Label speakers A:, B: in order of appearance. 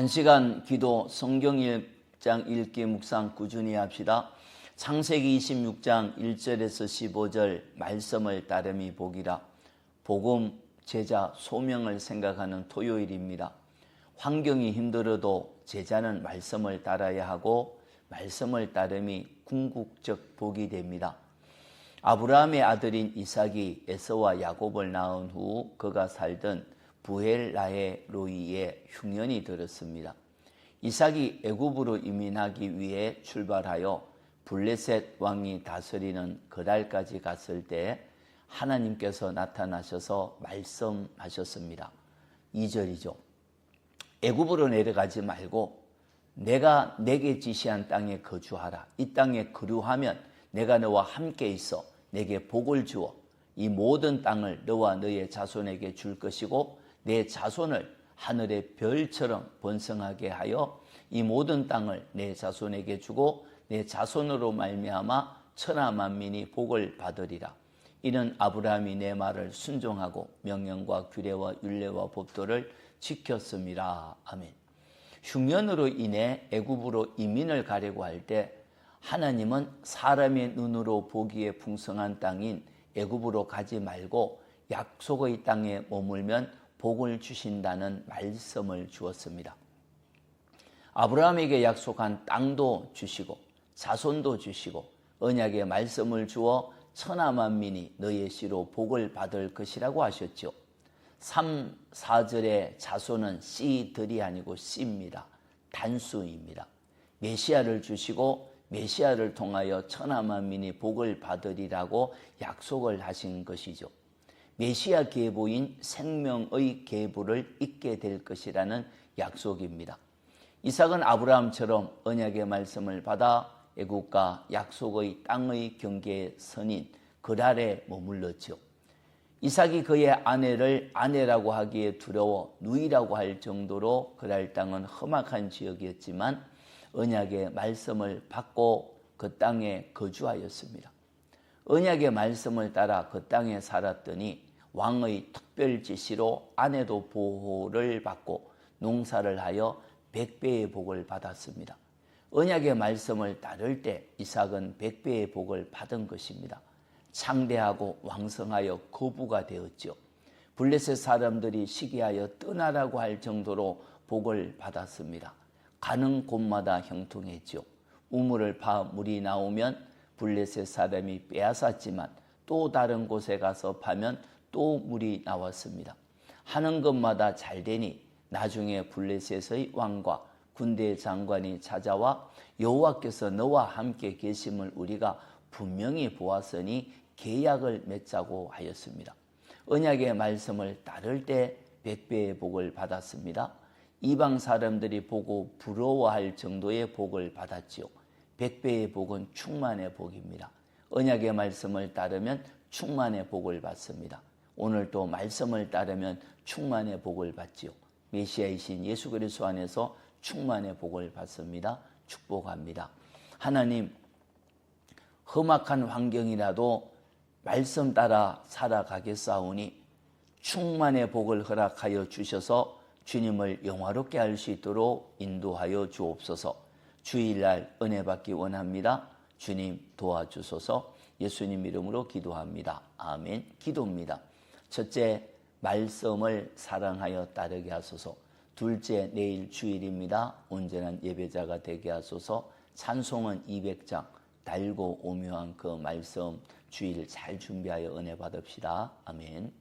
A: 한 시간 기도 성경 1장 읽기 묵상 꾸준히 합시다. 창세기 26장 1절에서 15절 말씀을 따름이 보기라. 복음 제자 소명을 생각하는 토요일입니다. 환경이 힘들어도 제자는 말씀을 따라야 하고 말씀을 따름이 궁극적 복이 됩니다. 아브라함의 아들인 이삭이 에서와 야곱을 낳은 후 그가 살던 부엘라의 로이에 흉년이 들었습니다. 이삭이 애굽으로 이민하기 위해 출발하여 블레셋 왕이 다스리는 그달까지 갔을 때 하나님께서 나타나셔서 말씀하셨습니다. 2절이죠. 애굽으로 내려가지 말고 내가 내게 지시한 땅에 거주하라. 이 땅에 거류하면 내가 너와 함께 있어 내게 복을 주어 이 모든 땅을 너와 너의 자손에게 줄 것이고 내 자손을 하늘의 별처럼 번성하게 하여 이 모든 땅을 내 자손에게 주고 내 자손으로 말미암아 천하 만민이 복을 받으리라. 이는 아브라함이 내 말을 순종하고 명령과 규례와 율례와 법도를 지켰습니다. 아멘. 흉년으로 인해 애굽으로 이민을 가려고 할 때 하나님은 사람의 눈으로 보기에 풍성한 땅인 애굽으로 가지 말고 약속의 땅에 머물면 복을 주신다는 말씀을 주었습니다. 아브라함에게 약속한 땅도 주시고 자손도 주시고 언약의 말씀을 주어 천하 만민이 너의 씨로 복을 받을 것이라고 하셨죠. 3, 4절의 자손은 씨들이 아니고 씨입니다. 단수입니다. 메시아를 주시고 메시아를 통하여 천하 만민이 복을 받으리라고 약속을 하신 것이죠. 메시아 계보인 생명의 계보를 잇게 될 것이라는 약속입니다. 이삭은 아브라함처럼 언약의 말씀을 받아 애국과 약속의 땅의 경계에 선인 그랄에 머물렀죠. 이삭이 그의 아내를 아내라고 하기에 두려워 누이라고 할 정도로 그랄 땅은 험악한 지역이었지만 언약의 말씀을 받고 그 땅에 거주하였습니다. 언약의 말씀을 따라 그 땅에 살았더니 왕의 특별 지시로 아내도 보호를 받고 농사를 하여 백배의 복을 받았습니다. 언약의 말씀을 따를 때 이삭은 백배의 복을 받은 것입니다. 창대하고 왕성하여 거부가 되었죠. 블레셋 사람들이 시기하여 떠나라고 할 정도로 복을 받았습니다. 가는 곳마다 형통했죠. 우물을 파 물이 나오면 블레셋 사람이 빼앗았지만 또 다른 곳에 가서 파면 또 물이 나왔습니다. 하는 것마다 잘 되니 나중에 블레셋의 왕과 군대 장관이 찾아와 여호와께서 너와 함께 계심을 우리가 분명히 보았으니 계약을 맺자고 하였습니다. 언약의 말씀을 따를 때 백배의 복을 받았습니다. 이방 사람들이 보고 부러워할 정도의 복을 받았지요. 백배의 복은 충만의 복입니다. 언약의 말씀을 따르면 충만의 복을 받습니다. 오늘 또 말씀을 따르면 충만의 복을 받지요. 메시아이신 예수 그리스도 안에서 충만의 복을 받습니다. 축복합니다. 하나님 험악한 환경이라도 말씀 따라 살아가겠사오니 충만의 복을 허락하여 주셔서 주님을 영화롭게 할 수 있도록 인도하여 주옵소서. 주일날 은혜 받기 원합니다. 주님 도와주소서. 예수님 이름으로 기도합니다. 아멘. 기도입니다. 첫째, 말씀을 사랑하여 따르게 하소서. 둘째, 내일 주일입니다. 온전한 예배자가 되게 하소서. 찬송은 200장. 달고 오묘한 그 말씀 주일 잘 준비하여 은혜 받읍시다. 아멘.